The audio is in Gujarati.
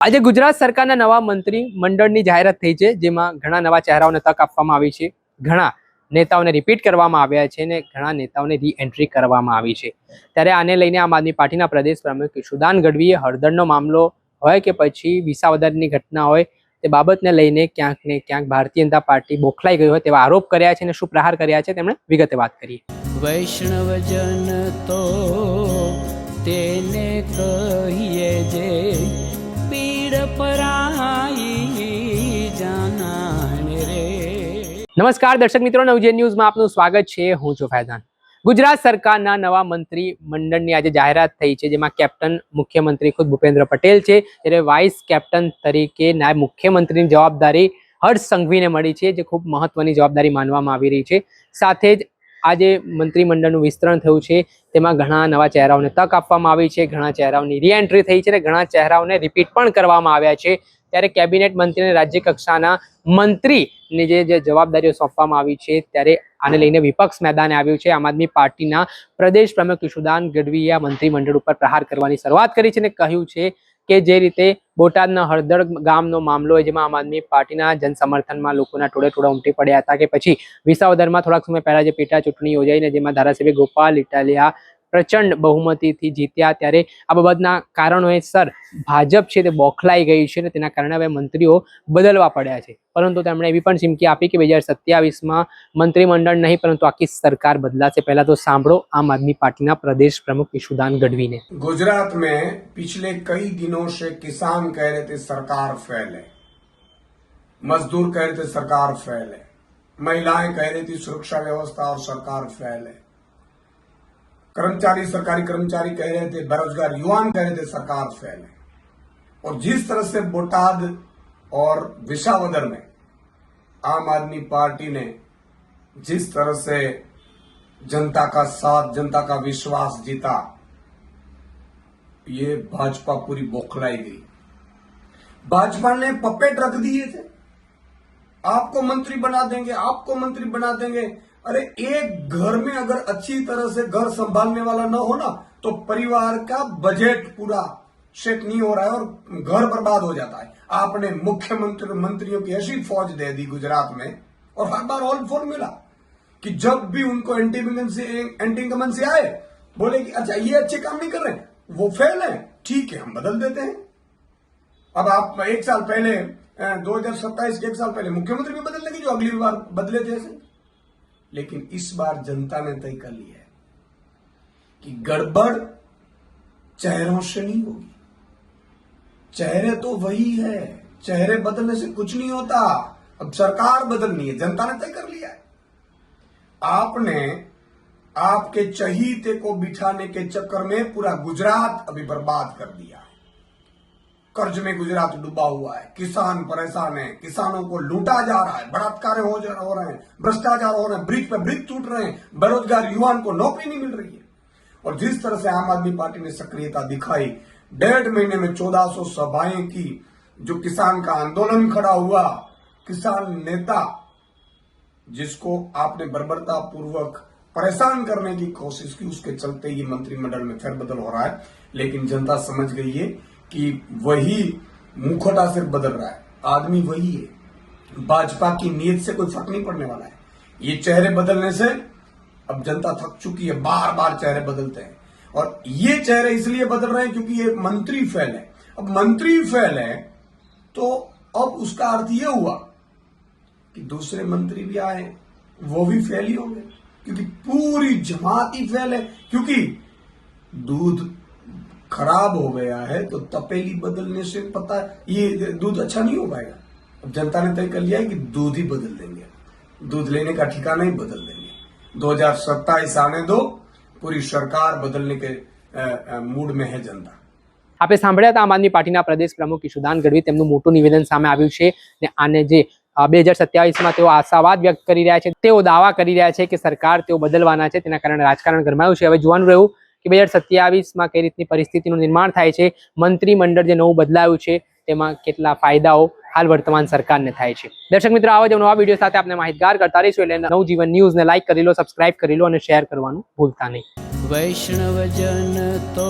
આજે ગુજરાત સરકારના નવા મંત્રી મંડળની જાહેરાત થઈ છે, જેમાં ઘણા નવા ચહેરાઓને તક આપવામાં આવી છે. ઘણા નેતાઓને રિપીટ કરવામાં આવ્યા છે અને ઘણા નેતાઓને રી એન્ટ્રી કરવામાં આવી છે. ત્યારે આને લઈને આમ આદમી પાર્ટીના પ્રદેશ પ્રમુખ સુદાન ગઢવીએ હળદરનો મામલો હોય કે પછી વિસાવદરની ઘટના હોય, તે બાબતને લઈને ક્યાંક ને ક્યાંક ભારતીય જનતા પાર્ટી બોખલાઈ ગઈ હોય તેવા આરોપ કર્યા છે અને શું પ્રહાર કર્યા છે. તેમણે વિગતે વાત કરી વૈષ્ણવજન તો તેને કહીએ જે નમસ્કાર દર્શક મિત્રો, નવજે ન્યૂઝમાં આપનું સ્વાગત છે. હું છું ફૈઝાન. ગુજરાત સરકારના નવા મંત્રી મંડળની આજે જાહેરાત થઈ છે, જેમાં કેપ્ટન મુખ્યમંત્રી ખુદ ભૂપેન્દ્ર પટેલ છે ત્યારે વાઇસ કેપ્ટન તરીકે નાયબ મુખ્યમંત્રીની જવાબદારી હર્ષ સંઘવીને મળી છે, જે ખૂબ મહત્વની જવાબદારી માનવામાં આવી રહી છે. સાથે જ આજે મંત્રીમંડળનું વિસ્તરણ થયું છે. તેમાં ઘણા નવા ચહેરાઓને તક આપવામાં આવી છે. ઘણા ચહેરાઓની રીએન્ટ્રી થઈ છે અને ઘણા ચહેરાઓને રિપીટ પણ કરવામાં આવ્યા છે. ત્યારે કેબિનેટ મંત્રીને રાજ્ય કક્ષાના મંત્રીની જે જે જવાબદારીઓ સોંપવામાં આવી છે, ત્યારે આને લઈને વિપક્ષ મેદાને આવ્યું છે. આમ આદમી પાર્ટીના પ્રદેશ પ્રમુખ ઈશુદાન ગઢવીએ મંત્રીમંડળ ઉપર પ્રહાર કરવાની શરૂઆત કરી છે અને કહ્યું છે કે જે રીતે બોટાદના હળદર ગામનો મામલો હોય, જેમાં આમ આદમી પાર્ટીના જનસમર્થનમાં લોકોના ટોળે ટોળા ઉમટી પડ્યા હતા કે પછી વિસાવદરમાં થોડાક સમય પહેલા જે પેટા ચૂંટણી યોજાઈને જેમાં ધારાસભ્ય ગોપાલ ઇટાલિયા પ્રચંડ બહુમતીથી જીત્યા ત્યારે આ બાબતના કારણોસર ભાજપ છે તે બોખલાઈ ગઈ છે અને તેના કારણે હવે મંત્રીઓ બદલવા પડ્યા છે પરંતુ તેમણે એવી પણ ચીમકી આપી કે બે હજાર સત્યાવીસમાં મંત્રીમંડળ નહીં પરંતુ આખી સરકાર બદલાશે પહેલા તો સાંભળો આમ આદમી પાર્ટીના પ્રદેશ પ્રમુખ ઈશુદાન ગઢવીને गुजरात में पिछले कई दिनों से किसान कह रहे थे सरकार फेल है मजदूर कह रहे थे सरकार फेल है महिलाएं कह रही थी सुरक्षा व्यवस्था और सरकार फेल है कर्मचारी, सरकारी कर्मचारी कह रहे थे, बेरोजगार युवान कह रहे थे, सरकार फेल। है और जिस तरह से बोटाद और विशावदर में आम आदमी पार्टी ने जिस तरह से जनता का साथ, जनता का विश्वास जीता, ये भाजपा पूरी बौखलाई गई। भाजपा ने पपेट रख दिए थे। आपको मंत्री बना देंगे, आपको मंत्री बना देंगे। अरे एक घर में अगर अच्छी तरह से घर संभालने वाला न हो ना तो परिवार का बजट पूरा सेट नहीं हो रहा है और घर बर्बाद हो जाता है। आपने मुख्यमंत्री, मंत्रियों की ऐसी फौज दे दी गुजरात में, और हर बार ऑल फोर मिला, कि जब भी उनको एंटी एंटी से आए, बोले कि अच्छा ये अच्छे काम नहीं कर रहे वो फेल है, ठीक है, हम बदल देते हैं। अब आप एक साल पहले दो हज़ार सत्ताईस के एक साल पहले मुख्यमंत्री भी बदल देंगे जो अगली बार बदले थे ऐसे। लेकिन इस बार जनता ने तय कर लिया है कि गड़बड़ चेहरों से नहीं होगी। चेहरे तो वही है। चेहरे बदलने से कुछ नहीं होता। अब सरकार बदलनी है। जनता ने तय कर लिया है। आपने आपके चहीते को बिठाने के चक्कर में पूरा गुजरात अभी बर्बाद कर दिया कर्ज में गुजरात डूबा हुआ है। किसान परेशान है। किसानों को लूटा जा रहा है। बलात्कार हो रहे हैं। भ्रष्टाचार हो रहे हैं। ब्रिज पे ब्रिज टूट रहे हैं। बेरोजगार युवाओं को नौकरी नहीं मिल रही है। और जिस तरह से आम आदमी पार्टी ने सक्रियता दिखाई, डेढ़ महीने में चौदह सौ सभाएँ की, जो किसान का आंदोलन खड़ा हुआ, किसान नेता, जिसको आपने बर्बरता पूर्वक परेशान करने की कोशिश की, उसके चलते ये मंत्रिमंडल में फेरबदल हो रहा है। लेकिन जनता समझ गई है कि वही मुखोटा सिर्फ़ बदल रहा है। आदमी वही है। भाजपा की नीयत से कोई फ़र्क नहीं पड़ने वाला है। ये चेहरे बदलने से अब जनता थक चुकी है बार बार चेहरे बदलते हैं। और ये चेहरे इसलिए बदल रहे हैं क्योंकि ये मंत्री फैल है। अब मंत्री फैल है तो अब उसका अर्थ ये हुआ कि दूसरे मंत्री भी आए, वो भी फेल ही होंगे। क्योंकि पूरी जमात ही फेल है। क्योंकि दूध खराब हो गया है तो तपेली बदलने से पता ये दूध अच्छा नहीं हो पाएगा अब जनता ने तय कर लिया है कि दूध ही बदल देंगे दूध लेने का ठिकाना ही बदल देंगे 2027 आने दो पूरी सरकार बदलने के अ, अ, मूड में है जनता આપણે સાંભળ્યા હતા આમ આદમી પાર્ટીના પ્રદેશ પ્રમુખ ઈશુદાન ગઢવી તેમનું મોટું નિવેદન સામે આવ્યું છે ને આને જે બે હજાર સત્યાવીસમાં તેઓ આશાવાદ વ્યક્ત કરી રહ્યા છે તેઓ દાવા કરી રહ્યા છે કે સરકાર તેઓ બદલવાના છે તેના કારણે રાજકારણ ગરમાયું છે હવે જોવાનું રહ્યું કે બે હજાર સત્યાવીસમાં કઈ રીતની પરિસ્થિતિનું નિર્માણ થાય છે, મંત્રીમંડળ જે નવું બદલાયું છે, તેમાં કેટલા ફાયદાઓ હાલ વર્તમાન સરકારને થાય છે. દર્શક મિત્રો, આવા જ નવા વીડિયો સાથે આપણે માહિતગાર કરતા રહીશું એટલે નવજીવન ન્યૂઝને લાઈક કરી લો, સબસ્ક્રાઇબ કરી લો અને શેર કરવાનું ભૂલતા નહીં. વૈષ્ણવજન તો